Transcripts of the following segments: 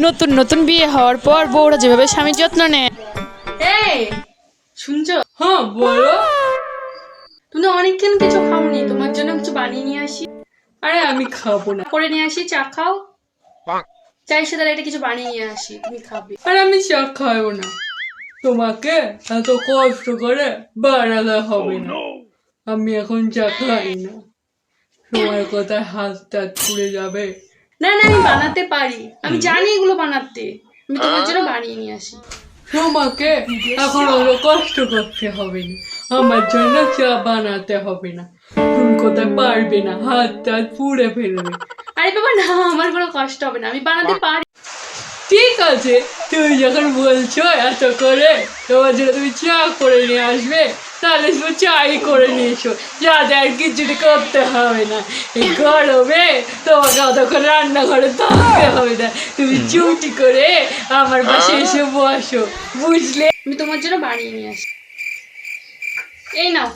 নতুন নতুন বিয়ে হওয়ার পর বউরা যেভাবে স্বামীর যত্ন নেয়। হ্যাঁ বলো। তুমি অনেকক্ষণ কিছু খাওনি, তোমার জন্য কিছু বানিয়ে নিয়ে আসি। আরে, আমি খাব না। করে নিয়ে আসি, চা খাও। কিছু বানিয়ে নিয়ে আসি, তুমি খাবে। আরে আমি চা খাইও না। তোমাকে এত কষ্ট করে বানাতে হবে না। আমি এখন চা খাই না। তোমার কথায় হাত টাত পুড়ে যাবে? না না আমি বানাতে পারি। আমি জানি এগুলো বানাতে। আমি তোমার জন্য বানিয়ে নিয়ে আসি। তোমাকে এখন অত কষ্ট করতে হবে না। আমার জন্য চা বানাতে হবে না। তুমি কোথায় পারবে না। হাত টাত পুড়ে ফেলবে। আরে বাবা না আমার কোনো কষ্ট হবে না। আমি বানাতে পারি। ঠিক আছে তুমি যখন বলছো এত করে তোমার জন্য তুমি চা করে নিয়ে আসবে। তাহলে তুমি চাই করে নিয়ে এসো যাতে আর কিছুটি করতে হবে না এই গরমে তোমাকে অতক্ষণ রান্নাঘরে থাকতে হবে না। তুমি চুটি করে আমার পাশে এসে বসো বুঝলে? আমি তোমার জন্য বানিয়ে নিয়ে আসি। এই নাও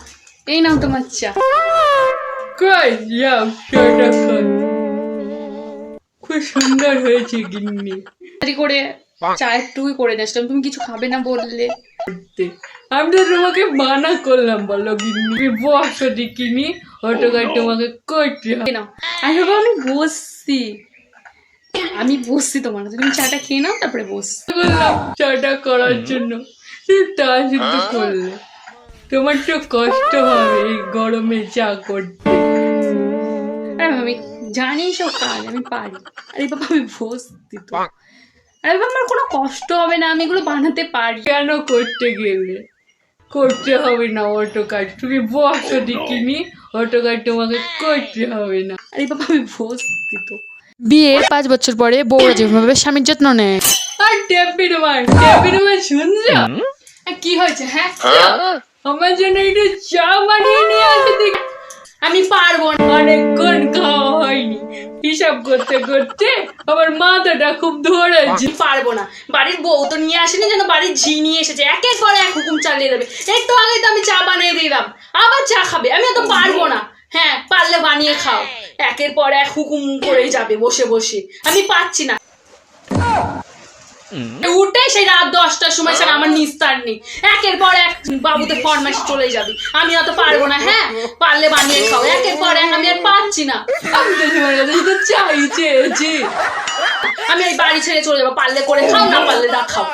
এই নাও তোমার চা। কই যাও খুব। সুন্দর হয়েছে গিন্নি। করে চা একটুই করে নিয়ে আসলাম। তুমি কিছু খাবে না বললে। আমি তো তোমাকে মানা করলাম বলো গিন্নি। বসো অটো গাড়ি তোমাকে করতে হবে। নাও। আরে বাবা আমি বসছি। আমি বসছি তোমার। তুমি চাটা খেয়ে নাও তারপরে বস বললাম চাটা করার জন্য। তা শুধু করলে। তোমার তো কষ্ট হবে এই গরমে চা করতে। আমি জানি সব কাজ আমি পারি। আরে বাবা আমি বসছি তো। আরে আমার কোনো কষ্ট হবে না আমি এগুলো বানাতে পারি। কেন করতে গেলে? করতে হবে না অটো কাজ তুমি বসো দেখিনি অটো গাড়ি তোমাকে করতে হবে না। আরে বাবা আমি বসছি তো। বিয়ের পাঁচ বছর পরে বউরা যেভাবে স্বামীর যত্ন নেয়। আর টেপি তোমার টেপি তোমার শুনছো? কি হয়েছে হ্যাঁ? আমার জন্য একটু চা বানিয়ে নিয়ে আসে দেখ। আমি পারব না। অনেকক্ষণ খাওয়া হিসাব করতে করতে আমার মাথাটা খুব ধরেছে পারব না। বাড়ির বউ তো নিয়ে আসেনি যেন বাড়ির ঝি নিয়ে এসেছে। একের পর এক হুকুম চালিয়ে দেবে। একটু আগে তো আমি চা বানিয়ে দিলাম। আবার চা খাবে। আমি তো পারব না। হ্যাঁ পারলে বানিয়ে খাও। একের পর এক হুকুম করেই যাবে বসে বসে। আমি পাচ্ছি না। উঠে সেই রাত দশটার সময় সেটা আমার নিস্তার নেই। একের পর এক বাবুতে ফরমাইশ চলে যাবে। আমি অত পারব না হ্যাঁ? পারলে বানিয়ে খাও। একের পর এক আমি আর পাচ্ছি না। আমি তো আমি এই বাড়ি ছেড়ে চলে যাব, পারলে করে খাও, না পারলে না খাও।